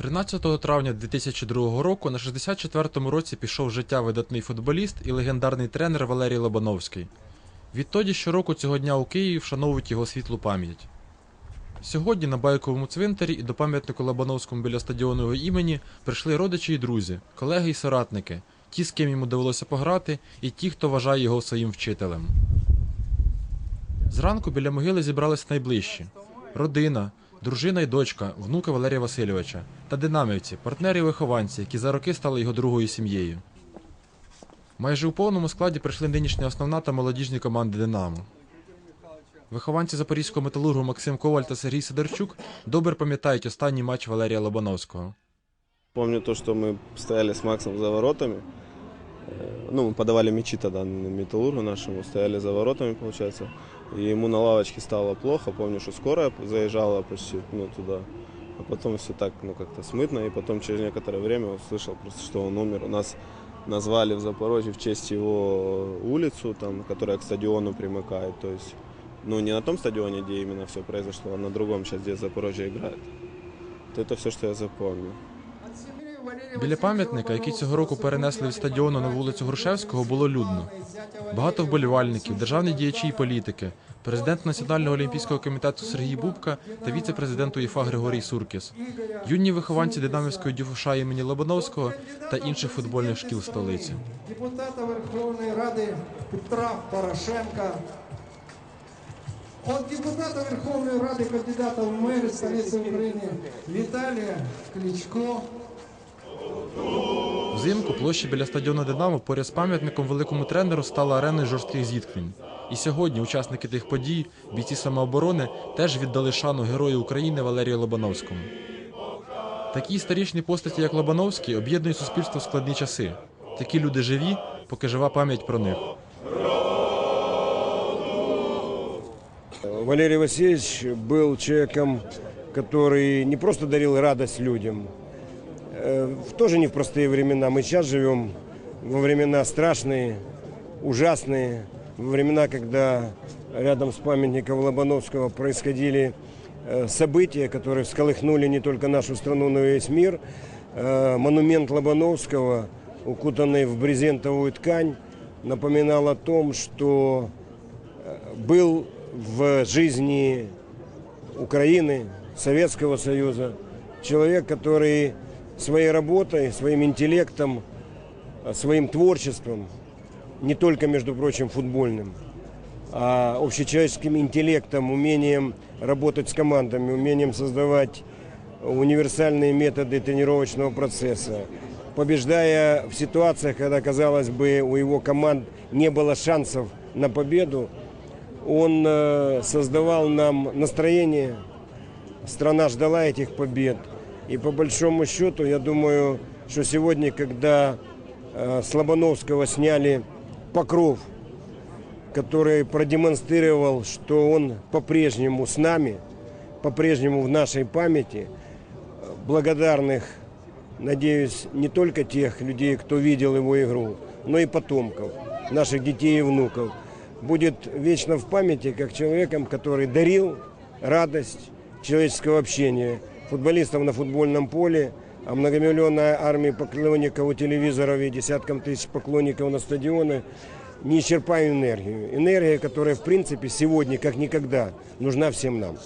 13 травня 2002 року на 64-му році пішов з життя видатний футболіст і легендарний тренер Валерій Лобановський. Відтоді щороку цього дня у Києві вшановують його світлу пам'ять. Сьогодні на байковому цвинтарі і до пам'ятнику Лобановському біля стадіону його імені прийшли родичі і друзі, колеги і соратники, ті, з ким йому довелося пограти, і ті, хто вважає його своїм вчителем. Зранку біля могили зібрались найближчі: родина, дружина і дочка, внука Валерія Васильовича та динамівці, партнери і вихованці, які за роки стали його другою сім'єю. Майже у повному складі прийшли нинішня основна та молодіжні команди Динамо. Вихованці запорізького металургу Максим Коваль та Сергій Сидорчук добре пам'ятають останній матч Валерія Лобановського. Помню то, что мы стояли с Максом за воротами. Э, Ну, мы подавали мячи тогда на металлургу нашему, стояли за воротами, получается. И ему на лавочке стало плохо. Помню, что скорая заезжала почти ну, туда. А потом все так, ну, как-то смытно. И потом через некоторое время услышал просто, что он умер. У нас назвали в Запорожье в честь его улицу, там, которая к стадиону примыкает. То есть, ну, не на том стадионе, где именно все произошло, а на другом сейчас, где Запорожье играет. Вот это все, что я запомнил. Біля пам'ятника, який цього року перенесли від стадіону на вулицю Грушевського, було людно. Багато вболівальників, державні діячі і політики, президент Національного олімпійського комітету Сергій Бубка та віце-президент УЄФА Григорій Суркіс, юні вихованці Динамівської ДЮФШ імені Лобановського та інших футбольних шкіл столиці. депутата Верховної Ради Петра Порошенка. От депутата Верховної Ради кандидата в мери столиці України Віталія Кличко. Взимку площа біля стадіону Динамо поряд з пам'ятником великому тренеру стала ареною жорстких зіткнень. І сьогодні учасники тих подій, бійці самооборони, теж віддали шану Герою України Валерію Лобановському. Такі історичні постаті, як Лобановський, об'єднують суспільство в складні часи. Такі люди живі, поки жива пам'ять про них. Валерий Васильевич был человеком, который не просто дарил радость людям, э, тоже не в простые времена. Мы сейчас живем во времена страшные, ужасные, во времена, когда рядом с памятником Лобановского происходили э, события, которые всколыхнули не только нашу страну, но и весь мир. Э, Монумент Лобановского, укутанный в брезентовую ткань, напоминал о том, что был в жизни Украины, Советского Союза, человек, который своей работой, своим интеллектом, своим творчеством, не только, между прочим, футбольным, а общечеловеческим интеллектом, умением работать с командами, умением создавать универсальные методы тренировочного процесса, побеждая в ситуациях, когда, казалось бы, у его команд не было шансов на победу, он э, создавал нам настроение, страна ждала этих побед. И по большому счету, я думаю, что сегодня, когда э, с Лобановского сняли покров, который продемонстрировал, что он по-прежнему с нами, по-прежнему в нашей памяти, благодарных, надеюсь, не только тех людей, кто видел его игру, но и потомков, наших детей и внуков, будет вечно в памяти как человеком, который дарил радость человеческого общения футболистам на футбольном поле, а многомиллионная армия поклонников у телевизоров и десяткам тысяч поклонников на стадионы неисчерпаемую энергию. Энергия, которая, в принципе, сегодня, как никогда, нужна всем нам.